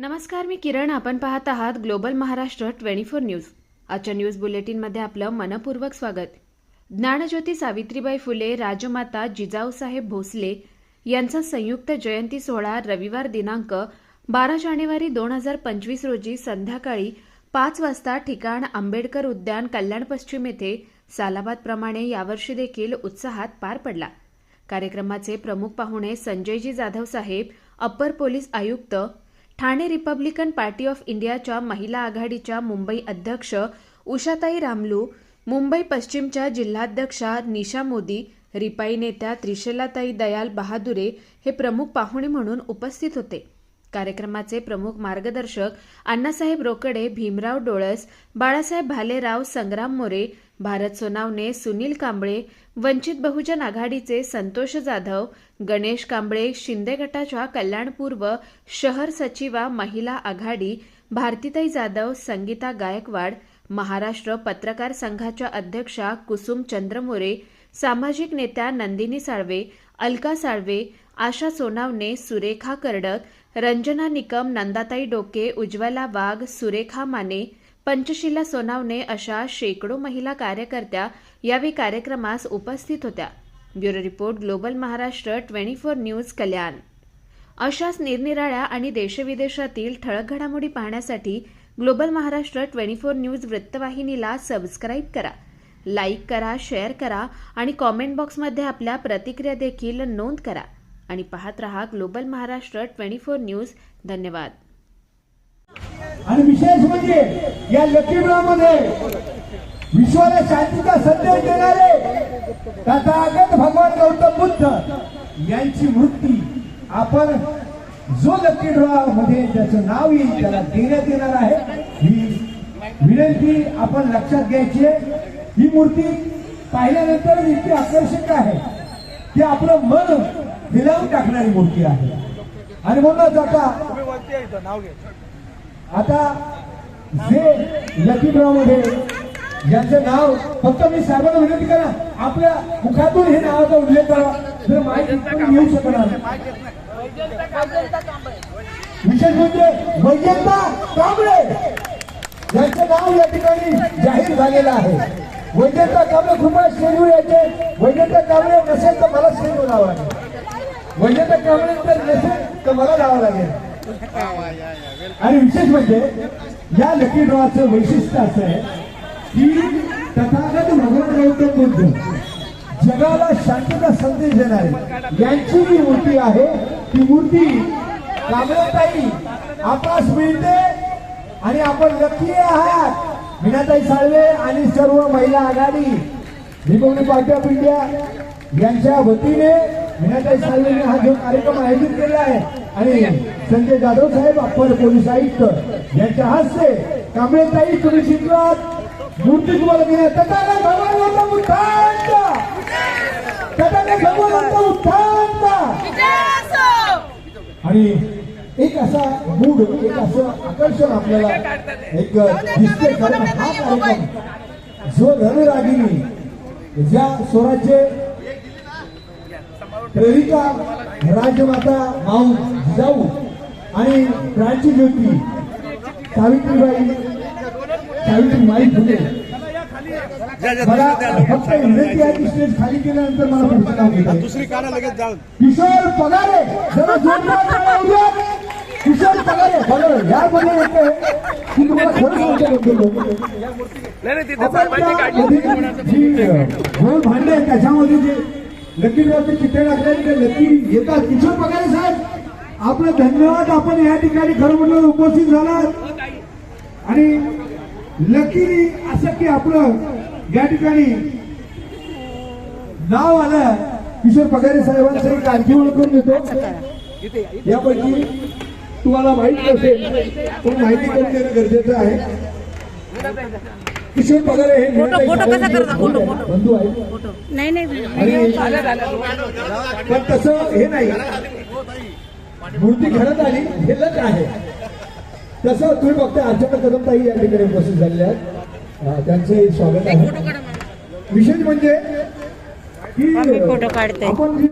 नमस्कार मी किरण. आपण पाहत आहात global Maharashtra twenty four news. आजच्या न्यूज बुलेटिनमध्ये आपलं मनपूर्वक स्वागत. ज्ञानज्योती सावित्रीबाई फुले राजमाता जिजाऊसाहेब भोसले यांचा संयुक्त जयंती सोहळा रविवार दिनांक बारा जानेवारी दोन हजार पंचवीस रोजी संध्याकाळी पाच वाजता ठिकाण आंबेडकर उद्यान कल्याण पश्चिम येथे सालाबादप्रमाणे यावर्षी देखील उत्साहात पार पडला. कार्यक्रमाचे प्रमुख पाहुणे संजयजी जाधव साहेब अप्पर पोलीस आयुक्त ठाणे रिपब्लिकन पार्टी ऑफ इंडियाच्या महिला आघाडीच्या मुंबई अध्यक्ष उषाताई रामलू मुंबई पश्चिमच्या जिल्हाध्यक्षा निशा मोदी रिपाई नेत्या त्रिशलाताई दयाल बहादुरे हे प्रमुख पाहुणे म्हणून उपस्थित होते. कार्यक्रमाचे प्रमुख मार्गदर्शक अण्णासाहेब रोकडे भीमराव डोळस बाळासाहेब भालेराव संग्राम मोरे भारत सोनावणे सुनील कांबळे वंचित बहुजन आघाडीचे संतोष जाधव गणेश कांबळे शिंदे गटाच्या कल्याणपूर्व शहर सचिवा महिला आघाडी भारतीताई जाधव संगीता गायकवाड महाराष्ट्र पत्रकार संघाच्या अध्यक्षा कुसुम चंद्रमोरे सामाजिक नेत्या नंदिनी साळवे अलका साळवे आशा सोनावणे सुरेखा कर्डक रंजना निकम नंदाताई डोके उज्ज्वला वाघ सुरेखा माने पंचशिला सोनावणे अशा शेकडो महिला कार्यकर्त्या यावेळी कार्यक्रमास उपस्थित होत्या. Bureau report global Maharashtra twenty four news Kalyan. अशाच निरनिराळ्या आणि देशविदेशातील ठळक घडामोडी पाहण्यासाठी global Maharashtra twenty four news वृत्तवाहिनीला सबस्क्राईब करा. लाईक करा शेअर करा आणि कॉमेंट बॉक्समध्ये आपल्या प्रतिक्रिया देखील नोंद करा. आणि पाहत रहा global Maharashtra twenty four news. धन्यवाद. आणि विशेष म्हणजे या लकी मध्ये विश्वाला शांतीचा संदेश देणारे तथागत भगवान गौतम बुद्ध यांची मूर्ती आपण जो लकी ड्रॉ मध्ये ज्याचं नाव येईल त्याला देण्यात येणार आहे. ही विनंती आपण लक्षात घ्यायची आहे. ही मूर्ती पाहिल्यानंतर इतकी आकर्षक आहे की आपलं मन हिलावून टाकणारी मूर्ती आहे. आणि म्हणूनच आता आता जे लकी यांचं नाव फक्त मी सर्वांना विनंती करा आपल्या मुखातून हे नावाचा उल्लेख करा. तर माहिती येऊ शकणार. विशेष म्हणजे वैजंता कांबळे यांचं नाव या ठिकाणी जाहीर झालेलं आहे. वैजंता कांबळे कृपया शेरू याचे वैजंता कांबळे नसेल तर मला शेरू लावा लागेल वैजंता कांबळे तर नसेल तर मला लावा लागेल. आणि विशेष म्हणजे या लकी ड्रॉचं वैशिष्ट्य असं आहे की तथागत भगवान गौतम बुद्ध जगाला शांतता संदेश देणारे यांची जी मूर्ती आहे ती मूर्ती कांबळेताई आपास मिळते आणि आपण लकी आहात. मीनाताई साळवे आणि सर्व महिला आघाडी रिपब्लिक पार्टी ऑफ इंडिया यांच्या वतीने मीनाताई साळवेने हा जो कार्यक्रम आयोजित केला आहे आणि संजय जाधव साहेब अप्पर पोलीस आयुक्त यांच्या हस्ते कांबळेताई तुम्ही शिकलात. मूर्ती तुम्हाला देण्यात आणि एक असा मूड एक असं आकर्षण आपल्याला एक दिसते कारण हा कार्यक्रम जो रणरागिणी ज्या स्वराज्य प्रेरिका राजमाता माऊ जिजाऊ आणि क्रांती ज्योती सावित्रीबाई सावित्रीबाई फुले. मला फक्त विनंती आहे की स्टेज खाली केल्यानंतर मला पुढचं नाव घेता येईल. दुसरी काना लगेच जाऊन. किशोर पगारे जरा जोरदार. किशोर पगारे बघा यामध्ये येते की तुम्हाला खरं सांगतो आपण मध्ये जी गोल भांडे त्याच्यामध्ये जे लकी चिठ्ठे टाकले ते लकी येतात. किशोर पगारे साहेब आपलं धन्यवाद आपण या ठिकाणी खरं म्हटलं उपस्थित झालात. आणि लकी असं की आपलं या ठिकाणी नाव आलं. किशोर पगारे साहेबांचं एक आणखी ओळखून देतो. यापैकी तुम्हाला माहीत नसेल पण माहिती करून देणं गरजेचं आहे. किशोर पगारे हे. बंधू आहेत. पण तसं हे नाही. मूर्ती घरात आली हे लक आहे. तसं तुम्ही बघता अर्चना कदमताई या ठिकाणी उपस्थित झालेल्या आहेत. त्यांचे स्वागत आहे. विशेष म्हणजे. आपण